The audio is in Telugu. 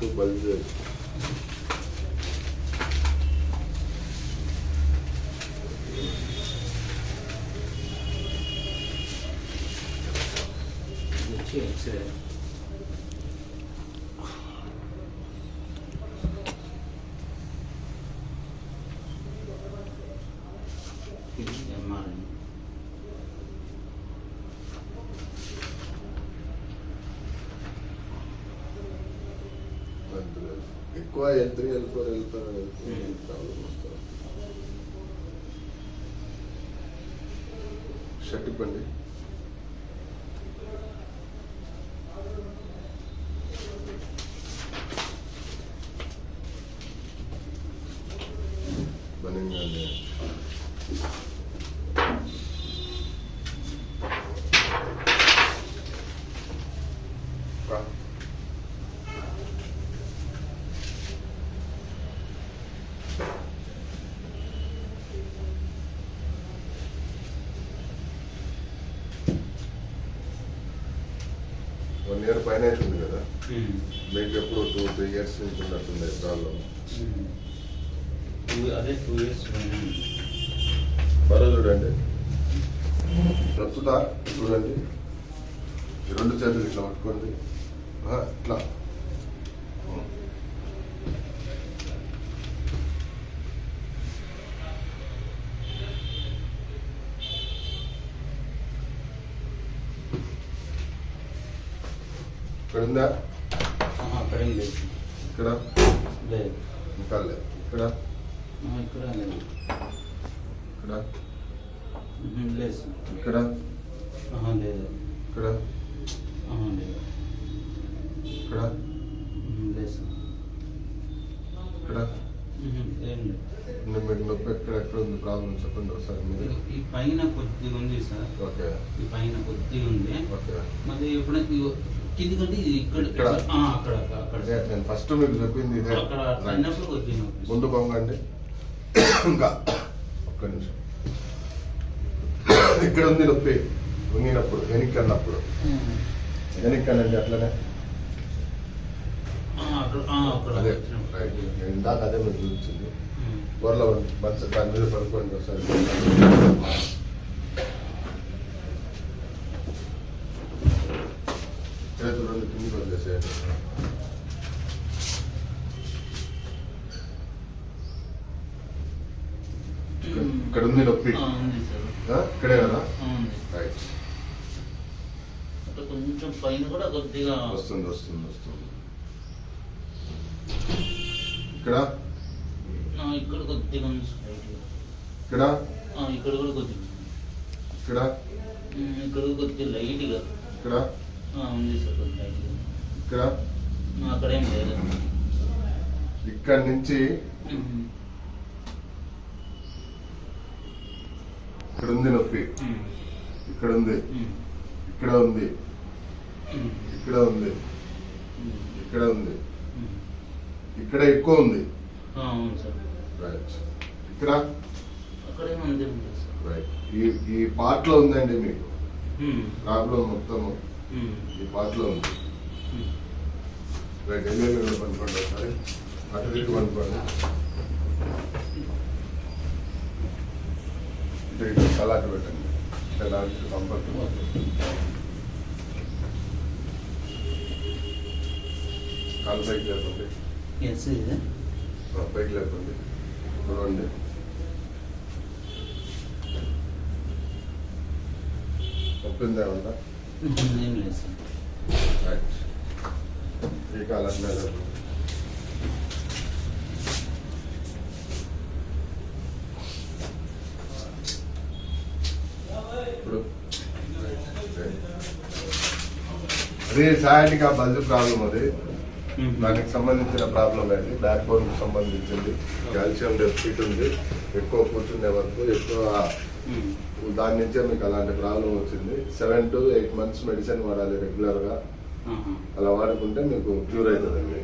నెక్ బల్జ్ ఇది వచ్చి ఎక్స్రే ఇది ఎక్కువ L three L four L four. Problem వస్తుంది షర్ట్ ఇవ్వండి వన్ ఇయర్ పైన అవుతుంది కదా. మీకు ఎప్పుడు టూ త్రీ ఇయర్స్ నుంచి ఉన్నట్టుంది ప్రాబ్లం అదే టూ ఇయర్స్ బరువు చూడండి. ప్రస్తుత చూడండి. రెండు చేతులు ఇట్లా పట్టుకోండి. ఇట్లా. ఇక్కడ ఉందా అక్కడ లేదు. ఇక్కడ? లేదు. ఇంకా లేదు ఇక్కడ? ఇక్కడ లేదు. ఇక్కడ? లేదు. ఇక్కడ? లేదు. ఇక్కడ? లేదు. ఇక్కడ? లేదు సార్. ఇక్కడ? ఎక్కడ ఎక్కడ ఉంది? ప్రాబ్లం చెప్పండి ఒకసారి మీరు. ఈ- పైన కొద్దిగా ఉంది సార్. ఓకే. ఈ పైన కొద్దిగా ఉంది. ఓకే. మరి ఎప్పుడైనా ఇగో కింది కంటే ఇది ఇక్కడ ఇక్కడ? ఆ, అక్కడ అక్కడ అక్కడ. అదే నేను ఫస్ట్ మీకు చెప్పింది ఇదే. అక్కడ. అయినప్పుడు కొద్దిగా నొప్పి. ముందు పొంగండి ఇంకా ఒక్క నిమిషం. ఇక్కడ ఉంది నొప్పి. వంగినప్పుడు వెనక్కి అన్నప్పుడు. వెనక్కి అనండి అట్లనే. ఆ, అక్కడ ఆ, అక్కడ. అదే. వచ్చినప్పుడు. రైట్ నేను ఇందాక అదే మీకు చూపించింది. ఉహు. త్వరలో మంచి దాని మీద పడుకోండి ఒకసారి. రెండు కిందికి వదిలేసేయండి ఇక్కడ- ఉంది నొప్పి? ఇక్కడే కదా? రైట్ కొంచెం పైన కూడా కొద్దిగా వస్తుంది వస్తుంది వస్తుంది. ఇక్కడ? ఇక్కడ కొద్దిగా. ఇక్కడ? ఆ, ఇక్కడ కూడా కొద్దిగా. ఇక్కడ? ఇక్కడ కూడా కొద్దిగా లైట్గా. ఇక్కడ? ఉంది సార్ ఇక్కడ? అక్కడేం లేదు. ఇక్కడ నుంచి ఇక్కడ ఉంది నొప్పి. ఇక్కడ ఉంది. ఇక్కడ ఉంది. ఇక్కడ ఉంది. ఇక్కడ ఉంది. ఇక్కడ? ఎక్కువ ఉంది రైట్ ఇక్కడ రైట్ ఈ ఈ పార్ట్లో ఉందండి మీకు. ప్రాబ్లం మొత్తం ఉమ్, ఈ పార్ట్లో ఉంది. రైట్ వెళ్ళి వెళ్ళి పనుకోండి ఒకసారి అటు ఇటు పనుకోండి ఇటు ఇటు సలాట్ పెట్టండి. సలాట్ కంఫర్ట్ కాలు పైకి లేపండి పైకి లేపండి చూడండి. ఉమ్, ఏం లేదు సార్ రైట్ అదే. బల్జ్ ప్రాబ్లం అది దానికి సంబంధించిన ప్రాబ్లం అది. బ్యాక్ బోన్కు సంబంధించింది. కాల్షియం డెఫిసిట్ ఉంది. ఎక్కువ కూర్చునే వరకు ఎక్కువ దాని నుంచే మీకు అలాంటి ప్రాబ్లం వచ్చింది. Seven to eight months medicine వాడాలి రెగ్యులర్గా ఆహా. అలా వాడుకుంటే మీకు క్యూర్ అవుతుందండి.